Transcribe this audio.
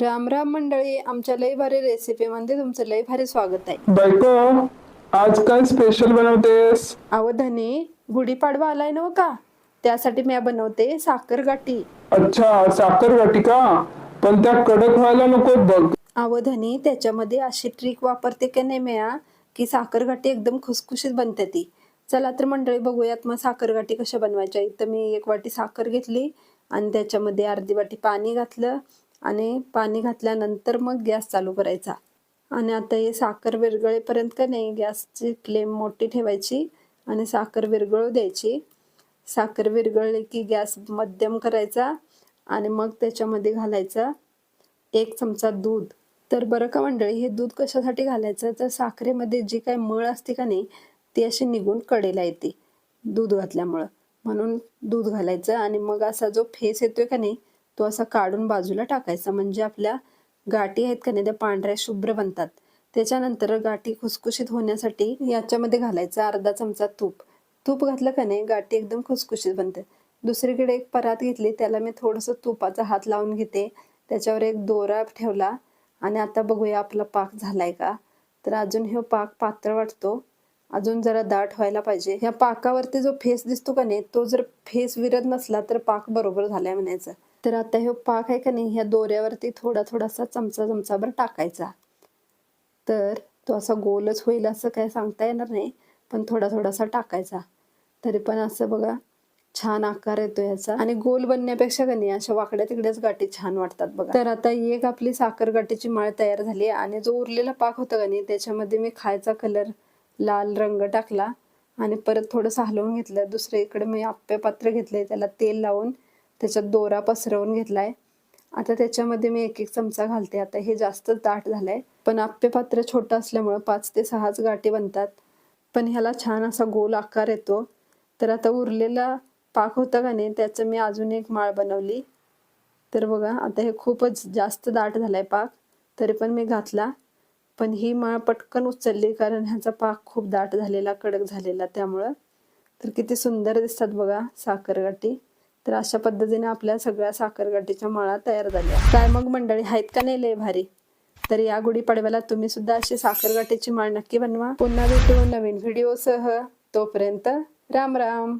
राम राम मंडळी आमच्या लई भारी रेसिपी मध्ये तुमचं लई भारी स्वागत आहे. बायको आज काय स्पेशल बनवतेस? अवधानी गुढीपाडवा आलाय ना का? त्यासाठी मी बनवते साखर गाठी. अच्छा साखर गाठी का? पण त्या कडक व्हायला नको बघ. अवधानी त्याच्यामध्ये अशी ट्रिक वापरते की नाही मिळा की साखर गाठी एकदम खुसखुशीत बनते ती. चला तर मंडळी बघूयात मग साखर गाठी कशा बनवायच्या. इथं मी एक वाटी साखर घेतली आणि त्याच्यामध्ये अर्धी वाटी पाणी घातलं. आणि पाणी घातल्यानंतर मग गॅस चालू करायचा. आणि आता हे साखर विरघळेपर्यंत का नाही गॅसची फ्लेम मोठी ठेवायची आणि साखर विरघळू द्यायची. साखर विरगळली की गॅस मध्यम करायचा आणि मग त्याच्यामध्ये घालायचा एक चमचा दूध. तर बरं का मंडळी हे दूध कशासाठी घालायचं? तर साखरेमध्ये जी काय मळ असते का नाही ती अशी निघून कडेला येते दूध घातल्यामुळं. म्हणून दूध घालायचं आणि मग असा जो फेस येतोय का नाही तो असा काढून बाजूला टाकायचा. म्हणजे आपल्या गाठी आहेत का नाही त्या पांढऱ्या शुभ्र बनतात. त्याच्यानंतर गाठी खुसखुशीत होण्यासाठी याच्यामध्ये घालायचं अर्धा चमचा तूप. तूप घातलं का नाही गाठी एकदम खुसखुशीत बनते. दुसरीकडे एक परात घेतली त्याला मी थोडंसं तुपाचा हात लावून घेते. त्याच्यावर एक दोरा ठेवला. आणि आता बघूया आपला पाक झालाय का? तर अजून हे पाक पातळ वाटतो. अजून जरा दाट व्हायला पाहिजे. ह्या पाकावरती जो फेस दिसतो का नाही तो जर फेस विरत नसला तर पाक बरोबर झालाय म्हणायचं. तर आता हे पाक आहे का नाही ह्या दोऱ्यावरती थोडा थोडासा चमचा चमचाभर टाकायचा. तर तो असा गोलच होईल असं काय सांगता येणार नाही पण थोडा थोडासा टाकायचा. तरी पण असं बघा छान आकार येतो याचा. आणि गोल बनण्यापेक्षा का नाही अशा वाकड्या तिकड्याच गाठी छान वाटतात बघा. तर आता एक आपली साखर गाठीची माळ तयार झाली आणि जो उरलेला पाक होता का नाही त्याच्यामध्ये मी खायचा कलर लाल रंग टाकला आणि परत थोडंसं हलवून घेतलं. दुसऱ्या इकडे मी आप्पे पात्र घेतले त्याला तेल लावून त्याच्यात दोरा पसरवून घेतलाय. आता त्याच्यामध्ये मी एक एक चमचा घालते. आता हे जास्तच दाट झालंय. पण आप्पे पात्र छोटं असल्यामुळं पाच ते सहाच गाठी बनतात. पण ह्याला छान असा गोल आकार येतो. तर आता उरलेला पाक होता का नाही त्याचं मी अजून एक माळ बनवली. तर बघा आता हे खूपच जास्त दाट झालाय पाक. तरी पण मी घातला. पण ही माळ पटकन उचलली कारण ह्याचा पाक खूप दाट झालेला कडक झालेला त्यामुळं. तर किती सुंदर दिसतात बघा साखरगाठी. तर अशा पद्धतीने आपल्या सगळ्या साखरगाठीच्या माळा तयार झाल्या. काय मग मंडळी आहेत का नाही लय भारी? तर या गुढीपाडव्याला तुम्ही सुद्धा अशी साखरगाठीची माळ नक्की बनवा. पुन्हा भेटू नवीन व्हिडिओसह. तोपर्यंत राम राम.